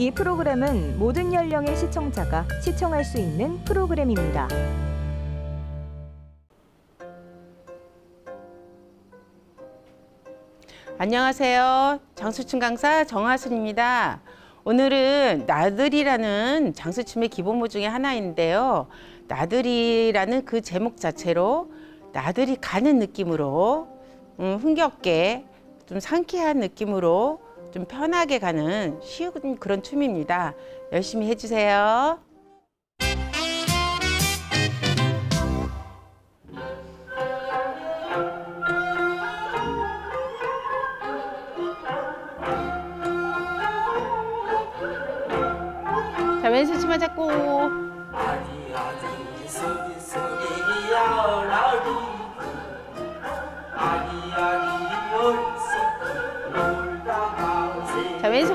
이 프로그램은 모든 연령의 시청자가 시청할 수 있는 프로그램입니다. 안녕하세요. 장수춤 강사 정하순입니다. 오늘은 나들이라는 장수춤의 기본모 중에 하나인데요. 나들이라는 그 제목 자체로 나들이 가는 느낌으로 음, 흥겹게 좀 상쾌한 느낌으로 좀 편하게 가는 쉬운 그런 춤입니다. 열심히 해주세요.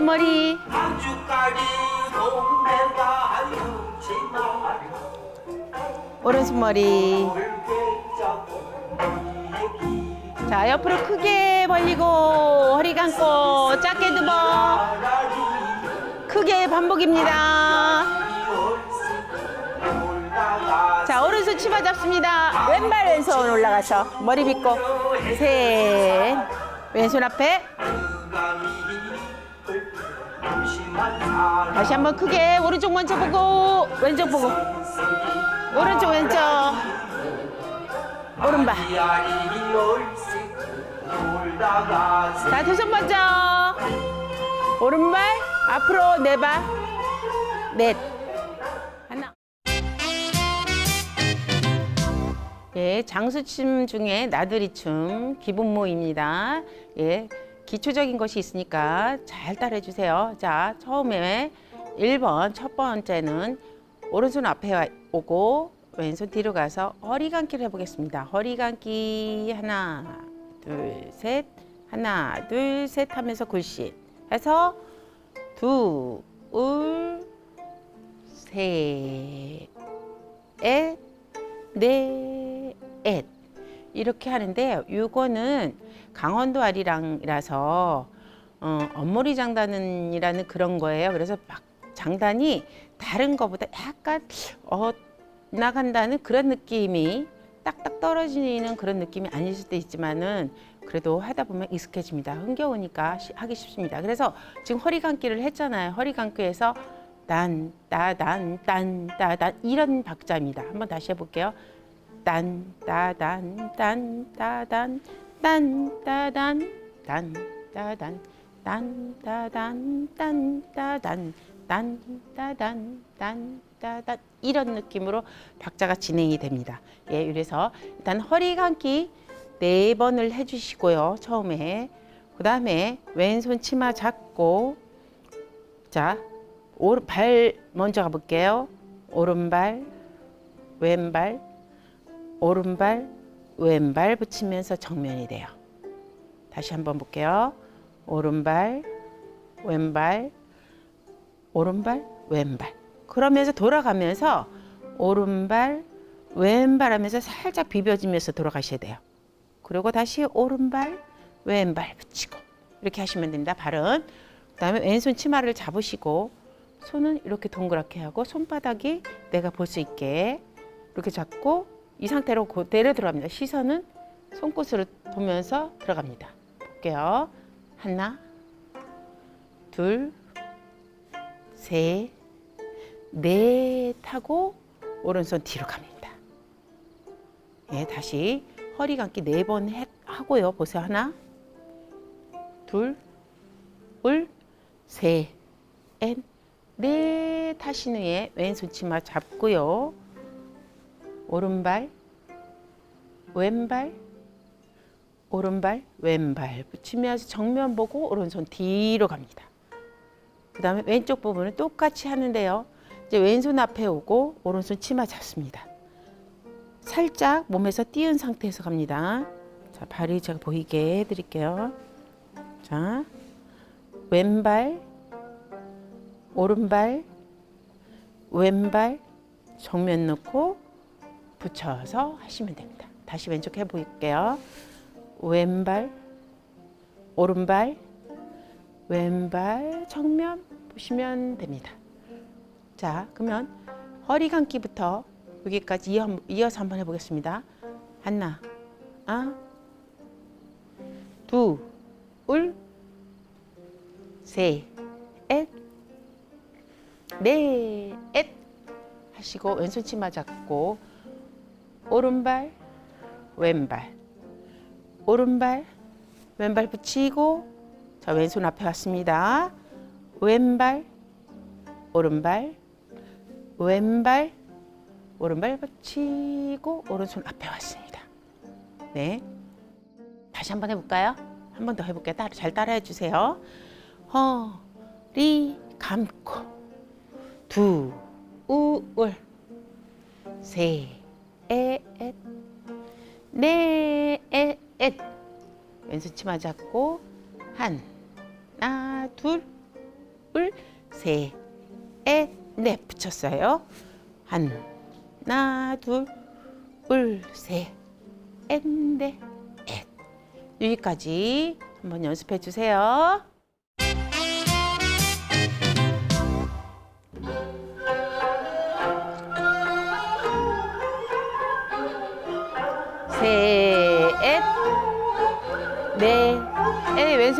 머리. 오른손 머리. 자 옆으로 크게 벌리고 허리 감고 작게 두번 라리 크게 반복입니다. 자 오른손 치마 잡습니다. 왼발 왼손 올라가서 머리 빗고. 셋. 왼손 앞에 다시 한번 크게 오른쪽 먼저 보고 왼쪽 보고. 오른쪽 왼쪽. 오른발. 자 두 손 먼저. 오른발 앞으로 네발넷. 하나. 예 장수춤 중에 나들이춤 기본모입니다. 예 기초적인 것이 있으니까 잘 따라해 주세요. 자 처음에 1번 첫 번째는 오른손 앞에 와- 오고 왼손 뒤로 가서 허리 감기를 해보겠습니다. 허리 감기 하나 둘 셋 하나 둘 셋 하면서 굴신 해서 둘셋넷 넷 이렇게 하는데 이거는 강원도 아리랑이라서 어, 엄머리 장단이라는 그런 거예요. 그래서 막 장단이 다른 거보다 약간 어 나간다는 그런 느낌이 딱딱 떨어지는 그런 느낌이 아닐 수도 있지만은 그래도 하다 보면 익숙해집니다. 흥겨우니까 시- 하기 쉽습니다. 그래서 지금 허리 감기를 했잖아요. 허리 감기에서 딴, 따단, 딴, 따단 이런 박자입니다. 한번 다시 해볼게요. 딴, 따 단, 딴, 따 단, 딴, 따단, 딴, 따단, 딴, 따단, 딴, 따단, 딴, 따단, 딴, 따단 이런 느낌으로 박자가 진행이 됩니다. 예, 그래서 일단 허리 감기 네 번을 해주시고요. 처음에 그 다음에 왼손 치마 잡고 자 오른 발 먼저 가볼게요. 오른발 왼발 오른발 왼발 붙이면서 정면이 돼요. 다시 한번 볼게요. 오른발 왼발 오른발 왼발 그러면서 돌아가면서 오른발 왼발 하면서 살짝 비벼지면서 돌아가셔야 돼요. 그리고 다시 오른발 왼발 붙이고 이렇게 하시면 됩니다. 발은 그다음에 왼손 치마를 잡으시고 손은 이렇게 동그랗게 하고 손바닥이 내가 볼 수 있게 이렇게 잡고 이 상태로 그대로 들어갑니다. 시선은 손끝으로 보면서 들어갑니다. 볼게요. 하나, 둘, 셋, 넷 하고 오른손 뒤로 갑니다. 예, 다시 허리 감기 네 번 하고요. 보세요. 하나, 둘, 울, 셋, 넷, 넷 하신 후에 왼손 치마 잡고요. 오른발, 왼발, 오른발, 왼발 붙이면서 정면 보고 오른손 뒤로 갑니다. 그 다음에 왼쪽 부분은 똑같이 하는데요. 이제 왼손 앞에 오고 오른손 치마 잡습니다. 살짝 몸에서 띄운 상태에서 갑니다. 자, 발이 제가 보이게 해드릴게요. 자, 왼발, 오른발, 왼발 정면 놓고 붙여서 하시면 됩니다. 다시 왼쪽 해볼게요. 왼발, 오른발, 왼발 정면 보시면 됩니다. 자, 그러면 허리 감기부터 여기까지 이어, 이어서 한번 해보겠습니다. 하나, 아, 두, 울, 셋, 넷, 넷 하시고 왼손 치마 잡고 오른발, 왼발, 오른발, 왼발 붙이고 자 왼손 앞에 왔습니다. 왼발, 오른발, 왼발, 오른발 붙이고 오른손 앞에 왔습니다. 네. 다시 한번 해볼까요? 한 번 더 해볼게요. 잘 따라해 주세요. 허리 감고 두, 우, 울 셋, 에, 엣 네, 에, 엣 왼손 치마 잡고 하나, 둘, 울, 셋, 에, 넷 붙였어요. 하나, 둘, 울, 셋, 에, 넷, 엣 여기까지 한번 연습해 주세요.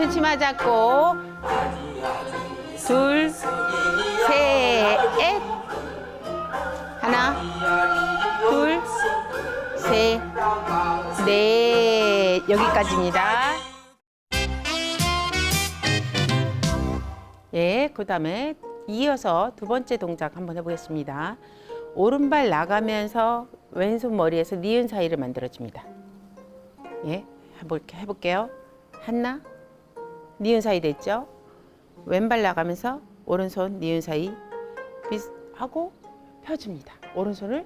에 왼손 치마 잡고 둘, 셋, 하나, 둘, 셋, 넷 여기까지입니다. 예, 그 다음에 이어서 두 번째 동작 한번 해보겠습니다. 오른발 나가면서 왼손 머리에서 니은 사이를 만들어줍니다. 예, 해볼게, 해볼게요. 하나, 니은 사이 됐죠? 왼발 나가면서 오른손 니은 사이 비슷하고 펴줍니다. 오른손을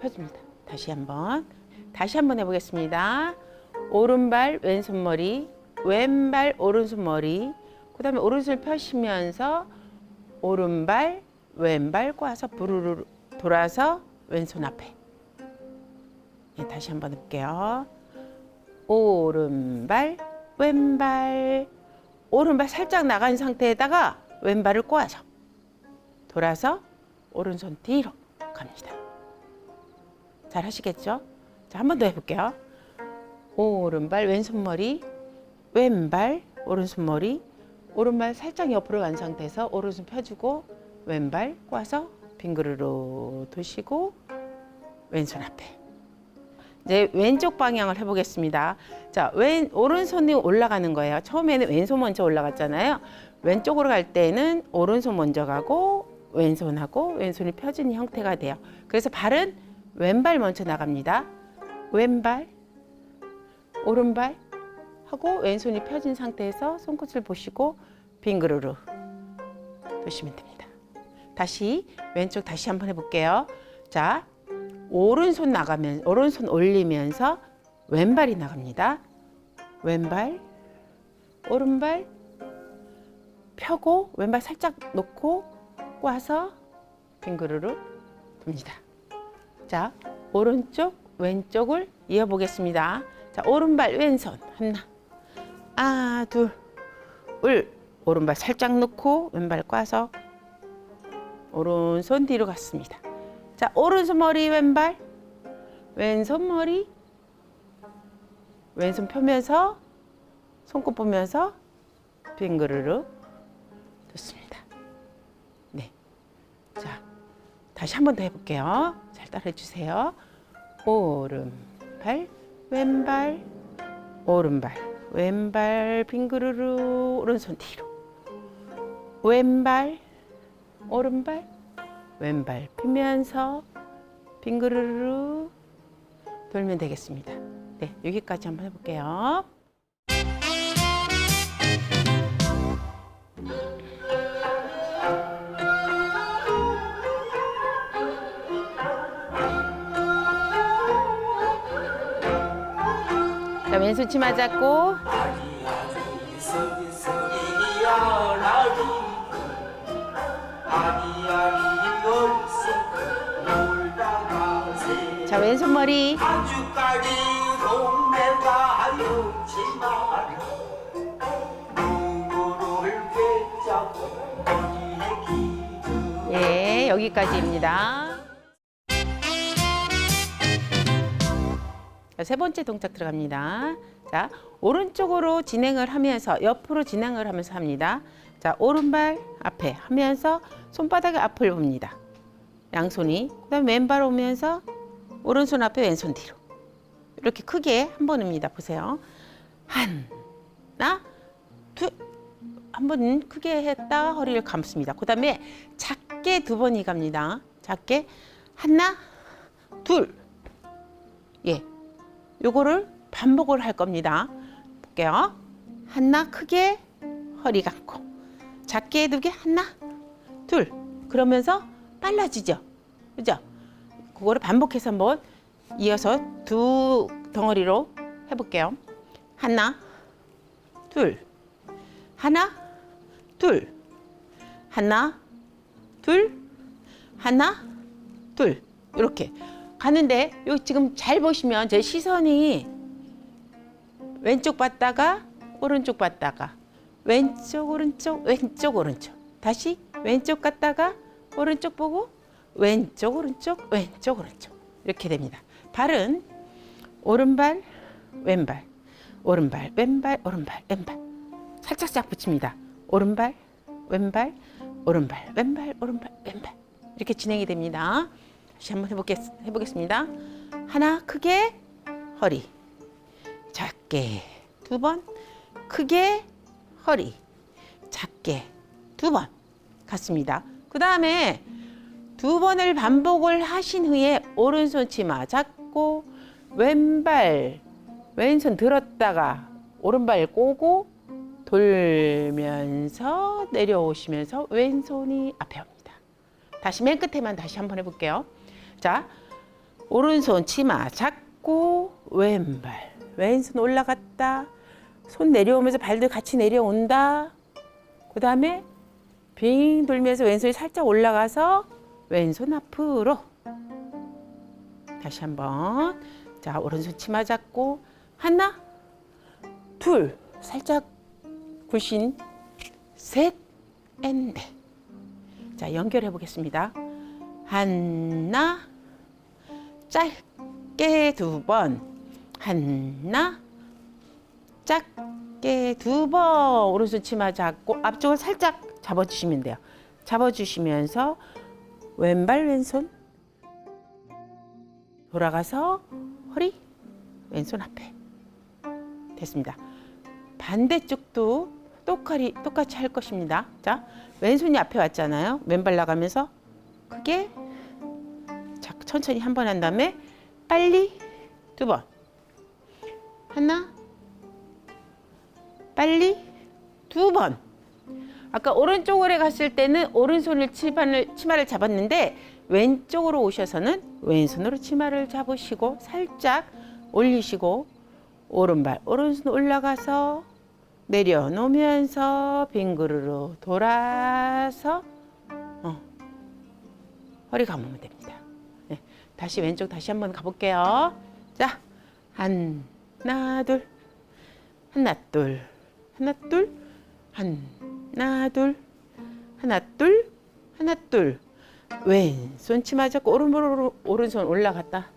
펴줍니다. 다시 한번, 다시 한번 해보겠습니다. 오른발 왼손 머리, 왼발 오른손 머리, 그 다음에 오른손을 펴시면서 오른발 왼발 꽈서 부르르 돌아서 왼손 앞에. 예, 다시 한번 해볼게요. 오른발 왼발 오른발 살짝 나간 상태에다가 왼발을 꼬아서 돌아서 오른손 뒤로 갑니다. 잘 하시겠죠? 자, 한 번 더 해볼게요. 오른발 왼손머리 왼발 오른손머리 오른발 살짝 옆으로 간 상태에서 오른손 펴주고 왼발 꽈서 빙그르르 도시고 왼손 앞에 이제 왼쪽 방향을 해보겠습니다. 자, 왼 오른손이 올라가는 거예요. 처음에는 왼손 먼저 올라갔잖아요. 왼쪽으로 갈 때는 오른손 먼저 가고 왼손하고 왼손이 펴진 형태가 돼요. 그래서 발은 왼발 먼저 나갑니다. 왼발, 오른발 하고 왼손이 펴진 상태에서 손끝을 보시고 빙그르르 도시면 됩니다. 다시 왼쪽 다시 한번 해볼게요. 자, 오른손 나가면 오른손 올리면서 왼발이 나갑니다. 왼발, 오른발 펴고 왼발 살짝 놓고 꽈서 빙그르르 돕니다. 자, 오른쪽 왼쪽을 이어보겠습니다. 자, 오른발 왼손 하나, 아, 둘, 울 오른발 살짝 놓고 왼발 꽈서 오른손 뒤로 갔습니다. 자, 오른손 머리 왼발, 왼손 머리, 왼손 펴면서 손끝 보면서 빙그르르. 좋습니다. 네, 자, 다시 한 번 더 해볼게요. 잘 따라해 주세요. 오른발, 왼발, 오른발, 왼발 빙그르르. 오른손 뒤로, 왼발, 오른발, 왼발 피면서 빙그르르 돌면 되겠습니다. 네, 여기까지 한번 해볼게요. 자, 왼손 치마 잡고 왼손 머리 아주까지 동네가 하였지만 누구를 괴짜고 여기까지입니다. 자, 세 번째 동작 들어갑니다. 자, 오른쪽으로 진행을 하면서 옆으로 진행을 하면서 합니다. 자, 오른발 앞에 하면서 손바닥의 앞을 봅니다. 양손이. 그다음에 왼발 오면서 오른손 앞에 왼손 뒤로. 이렇게 크게 한 번입니다. 보세요. 하나, 둘, 한 번 크게 했다 허리를 감습니다. 그 다음에 작게 두 번이 갑니다. 작게 하나, 둘, 예, 요거를 반복을 할 겁니다. 볼게요. 하나 크게 허리 감고 작게 두 개 하나, 둘 그러면서 빨라지죠. 그죠? 그거를 반복해서 한번 이어서 두 덩어리로 해볼게요. 하나, 둘, 하나, 둘, 하나, 둘, 하나, 둘. 이렇게. 가는데 여기 지금 잘 보시면 제 시선이 왼쪽 봤다가 오른쪽 봤다가 왼쪽 오른쪽 왼쪽 오른쪽. 다시 왼쪽 갔다가 오른쪽 보고 왼쪽 오른쪽 왼쪽 오른쪽 이렇게 됩니다. 발은 오른발 왼발 오른발 왼발 오른발 왼발 살짝살 붙입니다. 오른발 왼발 오른발 왼발 오른발 왼발 이렇게 진행이 됩니다. 다시 한번 해보겠, 해보겠습니다. 하나 크게 허리 작게 두 번 크게 허리 작게 두번 갔습니다. 그 다음에 두 번을 반복을 하신 후에 오른손 치마 잡고 왼발 왼손 들었다가 오른발 꼬고 돌면서 내려오시면서 왼손이 앞에 옵니다. 다시 맨 끝에만 다시 한번 해볼게요. 자, 오른손 치마 잡고 왼발 왼손 올라갔다 손 내려오면서 발들 같이 내려온다. 그 다음에 빙 돌면서 왼손이 살짝 올라가서 왼손 앞으로. 다시 한번. 자 오른손 치마 잡고. 하나 둘 살짝 굴신. 셋앤넷자 연결해 보겠습니다. 하나 짧게 두 번. 하나 작게 두 번. 오른손 치마 잡고 앞쪽을 살짝 잡아주시면 돼요. 잡아주시면서 왼발 왼손 돌아가서 허리 왼손 앞에 됐습니다. 반대쪽도 똑같이 똑같이 할 것입니다. 자 왼손이 앞에 왔잖아요. 왼발 나가면서 크게 자, 천천히 한 번 한 다음에 빨리 두 번 하나 빨리 두 번 아까 오른쪽으로 갔을 때는 오른손을 치마를, 치마를 잡았는데 왼쪽으로 오셔서는 왼손으로 치마를 잡으시고 살짝 올리시고 오른발 오른손 올라가서 내려놓으면서 빙그르르 돌아서 어, 허리 감으면 됩니다. 네, 다시 왼쪽 다시 한번 가볼게요. 자 하나 둘 하나 둘 하나 둘 하나 둘 하나 둘 하나 둘 왼손 치마 잡고 오른발 오른손 올라갔다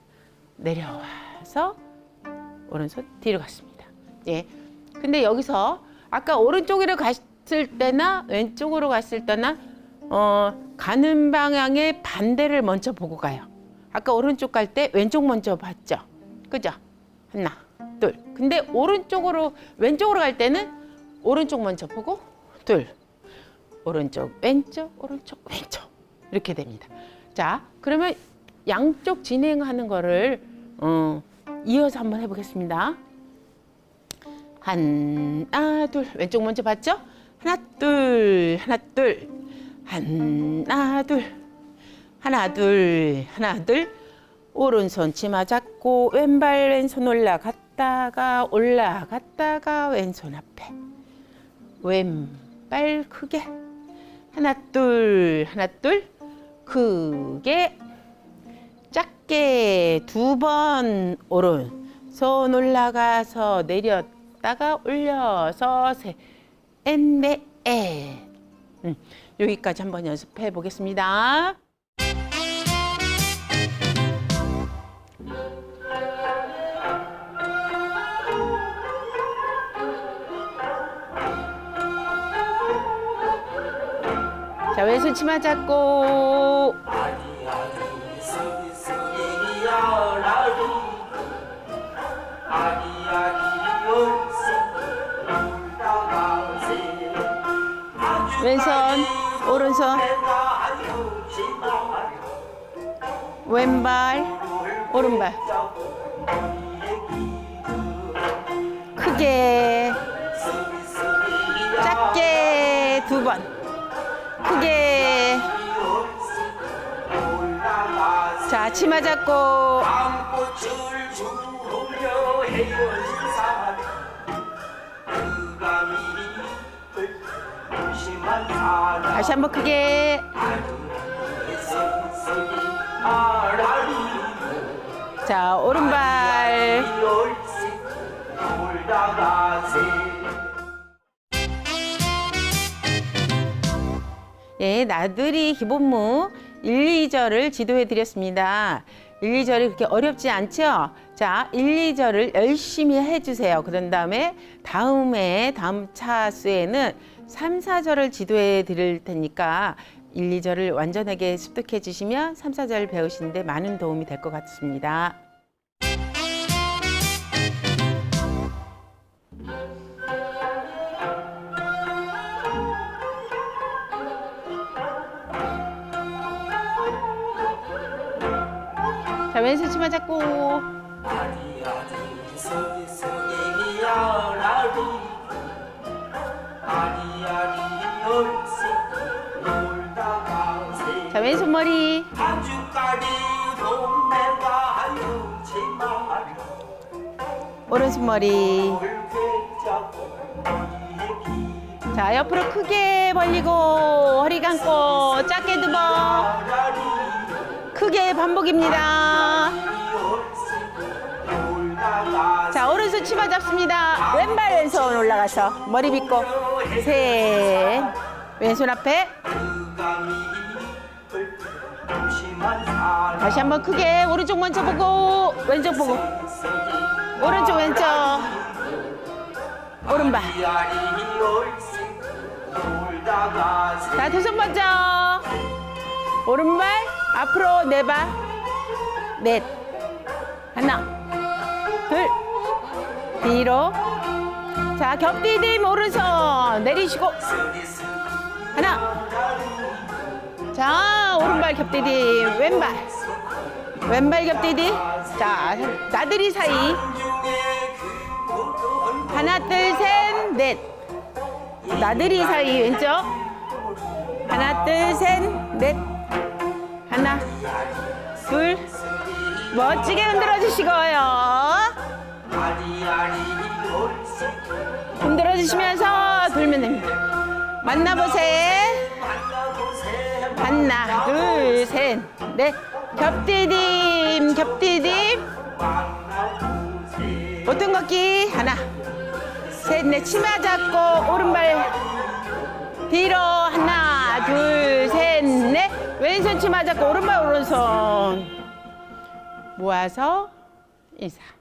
내려와서 오른손 뒤로 갔습니다. 예. 근데 여기서 아까 오른쪽으로 갔을 때나 왼쪽으로 갔을 때나 어, 가는 방향의 반대를 먼저 보고 가요. 아까 오른쪽 갈 때 왼쪽 먼저 봤죠. 그죠? 하나, 둘. 근데 오른쪽으로 왼쪽으로 갈 때는 오른쪽 먼저 보고 둘. 오른쪽, 왼쪽, 오른쪽, 왼쪽. 이렇게 됩니다. 자, 그러면 양쪽 진행하는 거를 어, 이어서 한번 해보겠습니다. 하나, 둘. 왼쪽 먼저 봤죠? 하나, 둘, 하나, 둘. 하나, 둘. 하나, 둘, 하나, 둘. 오른손 치마 잡고 왼발 왼손 올라갔다가 올라갔다가 왼손 앞에. 왼 발 크게. 하나, 둘, 하나, 둘. 크게. 작게 두 번 오른 손 올라가서 내렸다가 올려서 셋넷에 음, 여기까지 한번 연습해 보겠습니다. 왼손 치마 잡고. 왼손, 오른손. 왼발, 오른발. 크게, 작게 두 번. 크게. 자, 치마 잡고. 다시 한번 크게. 자, 오른발. 네, 나들이 기본무 1, 2절을 지도해 드렸습니다. 1, 2절이 그렇게 어렵지 않죠? 자, 1, 2절을 열심히 해주세요. 그런 다음에 다음에 다음 차수에는 3, 4절을 지도해 드릴 테니까 1, 2절을 완전하게 습득해 주시면 3, 4절 배우시는데 많은 도움이 될 것 같습니다. 마 놀다가세 자, 왼손 머리. 아주까지 동네가 하유지만 오른손 머리. 자, 옆으로 크게 벌리고 허리 감고 작게 두 번. 크게 반복입니다. 자, 오른손 치마 잡습니다. 왼발 왼손 올라가서 머리 빗고 셋. 왼손 앞에 다시 한번 크게 오른쪽 먼저 보고 왼쪽 보고 오른쪽 왼쪽 오른발. 자, 두 손 먼저. 오른발 앞으로 네 발. 넷. 하나. 둘. 뒤로. 자, 겹디딤 오른손 내리시고. 하나. 자, 오른발 겹디딤 왼발. 왼발 겹디딤. 자, 나들이 사이. 하나, 둘, 셋, 넷. 나들이 사이 왼쪽. 하나, 둘, 셋, 넷. 하나, 둘. 멋지게 흔들어 주시고요. 흔들어 주시면서 돌면 됩니다. 만나보세요. 하나, 둘, 셋, 넷. 겹디딤, 겹디딤. 보통 걷기 하나, 셋, 넷. 치마 잡고 오른발 뒤로 하나, 둘, 셋, 넷. 왼손 치마 잡고 오른발 오른손 모아서 인사.